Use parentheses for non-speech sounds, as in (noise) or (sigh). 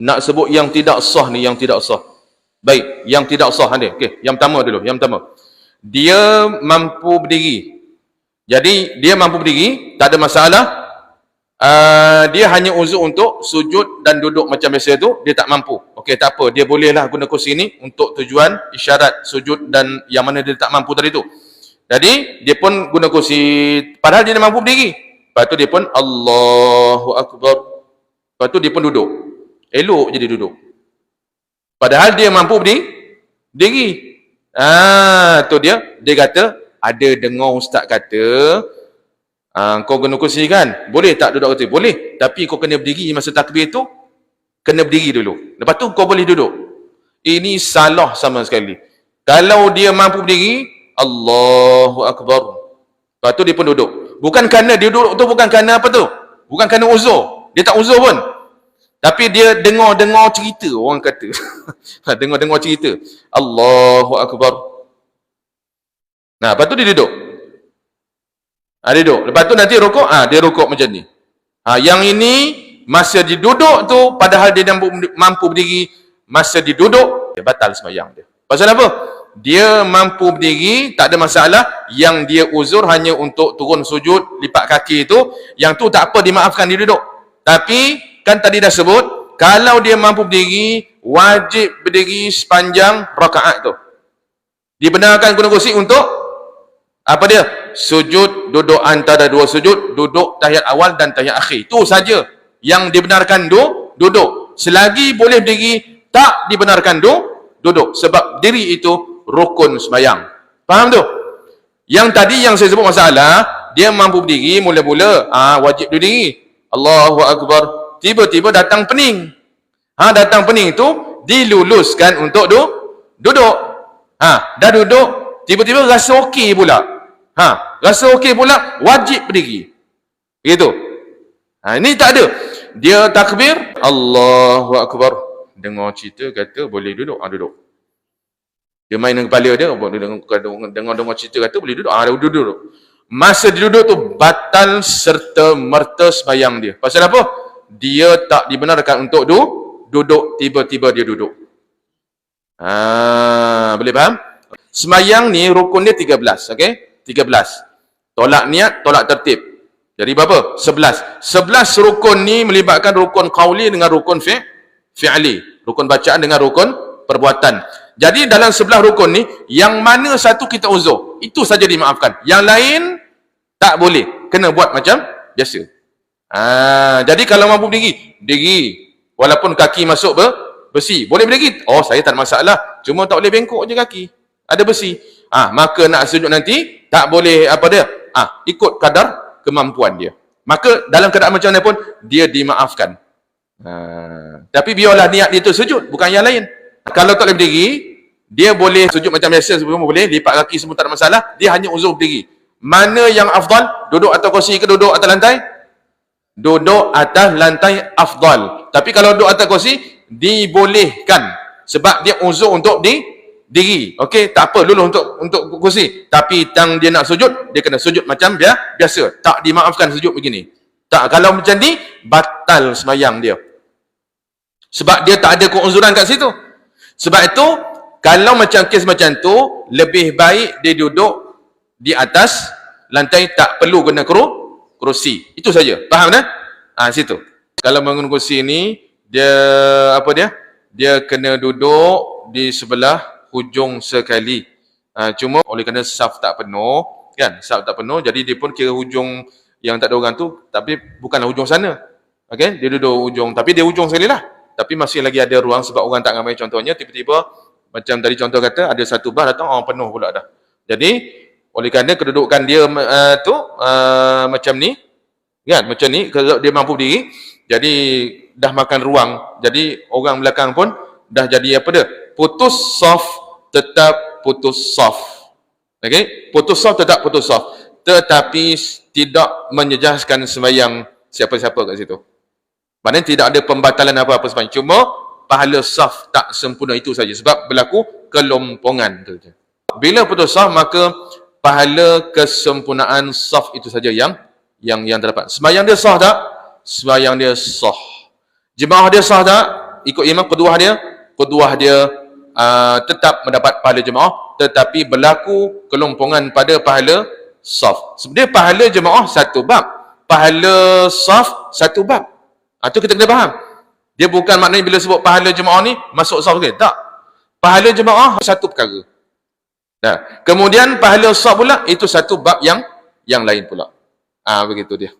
Nak sebut yang tidak sah ni, yang tidak sah. Baik, yang tidak sah ni. Okey, yang pertama dulu, yang pertama. Dia mampu berdiri. Jadi, dia mampu berdiri, tak ada masalah. Uh, dia hanya uzur untuk sujud dan duduk macam biasa tu, dia tak mampu. Okey, tak apa. Dia bolehlah guna kursi ni untuk tujuan isyarat sujud dan yang mana dia tak mampu tadi tu. Jadi, dia pun guna kursi, padahal dia mampu berdiri. Lepas tu dia pun, Allahu Akbar. Lepas tu dia pun duduk. Elok je dia duduk. Padahal dia mampu berdiri. Berdiri. Ah, tu dia. Dia kata, ada dengar ustaz kata, ah, kau guna kursi kan? Boleh tak duduk kursi? Boleh. Tapi kau kena berdiri masa takbir tu, kena berdiri dulu. Lepas tu kau boleh duduk. Ini salah sama sekali. Kalau dia mampu berdiri, Allahu Akbar. Lepas tu dia pun duduk. Bukan kerana dia duduk tu bukan kerana apa tu? Bukan kerana uzur. Dia tak uzur pun. Tapi dia dengar-dengar cerita orang kata. (laughs) dengar-dengar cerita. Allahu Akbar. Nah, lepas tu dia duduk. Ha, dia duduk. Lepas tu nanti rokok, ah ha, dia rokok macam ni. Ha, yang ini, masa dia duduk tu, padahal dia mampu, mampu berdiri, masa dia duduk, dia batal semayang dia. Pasal apa? Dia mampu berdiri, tak ada masalah. Yang dia uzur hanya untuk turun sujud, lipat kaki itu. Yang tu tak apa, dimaafkan dia duduk. Tapi, kan tadi dah sebut kalau dia mampu berdiri wajib berdiri sepanjang rakaat tu. Dibenarkan guna kursi untuk apa dia? Sujud duduk antara dua sujud duduk tahiyat awal dan tahiyat akhir. Itu saja yang dibenarkan du, duduk. Selagi boleh berdiri tak dibenarkan du, duduk. Sebab diri itu rukun sembahyang. Faham tu? Yang tadi yang saya sebut masalah dia mampu berdiri mula-mula ah wajib berdiri. Allahu akbar tiba-tiba datang pening. Ha, datang pening itu diluluskan untuk du duduk. Ha, dah duduk, tiba-tiba rasa okey pula. Ha, rasa okey pula, wajib berdiri. Begitu. Ha, ini tak ada. Dia takbir, Allahu Akbar. Dengar cerita, kata boleh duduk. Ha, duduk. Dia main dengan kepala dia, dengar-dengar cerita, kata boleh duduk. Ha, duduk, duduk. Masa dia duduk tu, batal serta merta sembahyang dia. Pasal apa? Dia tak dibenarkan untuk du, duduk tiba-tiba dia duduk. Ha, boleh faham? Semayang ni rukun dia 13, okey? 13. Tolak niat, tolak tertib. Jadi berapa? 11. 11 rukun ni melibatkan rukun qauli dengan rukun fi fi'li. Rukun bacaan dengan rukun perbuatan. Jadi dalam sebelah rukun ni, yang mana satu kita uzur, itu saja dimaafkan. Yang lain tak boleh. Kena buat macam biasa. Ha, jadi kalau mampu berdiri, berdiri. Walaupun kaki masuk ber, besi. Boleh berdiri? Oh, saya tak masalah. Cuma tak boleh bengkok je kaki. Ada besi. Ha, maka nak sujud nanti, tak boleh apa dia? Ah, ha, ikut kadar kemampuan dia. Maka dalam keadaan macam mana pun, dia dimaafkan. Ha, tapi biarlah niat dia tu sujud, bukan yang lain. Kalau tak boleh berdiri, dia boleh sujud macam biasa sebelum boleh, lipat kaki semua tak ada masalah, dia hanya uzur berdiri. Mana yang afdal? Duduk atau kursi ke duduk atas lantai? Duduk atas lantai afdal. Tapi kalau duduk atas kursi, dibolehkan. Sebab dia uzur untuk di diri. Okey, tak apa dulu untuk untuk kursi. Tapi tang dia nak sujud, dia kena sujud macam dia biasa. Tak dimaafkan sujud begini. Tak, kalau macam ni, batal semayang dia. Sebab dia tak ada keuzuran kat situ. Sebab itu, kalau macam kes macam tu, lebih baik dia duduk di atas lantai tak perlu guna kru, kerusi. Itu saja. Faham dah? Ha, situ. Kalau bangun kerusi ni, dia apa dia? Dia kena duduk di sebelah hujung sekali. Ha, cuma oleh kerana saf tak penuh, kan? Saf tak penuh, jadi dia pun kira hujung yang tak ada orang tu, tapi bukanlah hujung sana. Okay? Dia duduk hujung, tapi dia hujung sekali lah. Tapi masih lagi ada ruang sebab orang tak ramai contohnya, tiba-tiba macam tadi contoh kata, ada satu bar datang, orang penuh pula dah. Jadi, oleh kerana kedudukan dia uh, tu uh, macam ni, kan? Macam ni, kalau dia mampu diri, jadi dah makan ruang. Jadi orang belakang pun dah jadi apa dia? Putus soft, tetap putus soft. Okey? Putus soft tetap putus soft. Tetapi tidak menyejaskan sembahyang siapa-siapa kat situ. Maknanya tidak ada pembatalan apa-apa sembahyang. Cuma pahala soft tak sempurna itu saja sebab berlaku kelompongan tu. Bila putus soft maka pahala kesempurnaan soft itu saja yang yang yang terdapat. Sembahyang dia sah tak? Sembahyang dia sah. Jemaah dia sah tak? ikut imam kedua dia kedua dia uh, tetap mendapat pahala jemaah tetapi berlaku kelompongan pada pahala saf sebenarnya pahala jemaah satu bab pahala saf satu bab ha, tu kita kena faham dia bukan maknanya bila sebut pahala jemaah ni masuk saf ke tak pahala jemaah satu perkara nah, kemudian pahala saf pula itu satu bab yang yang lain pula. Ah ha, begitu dia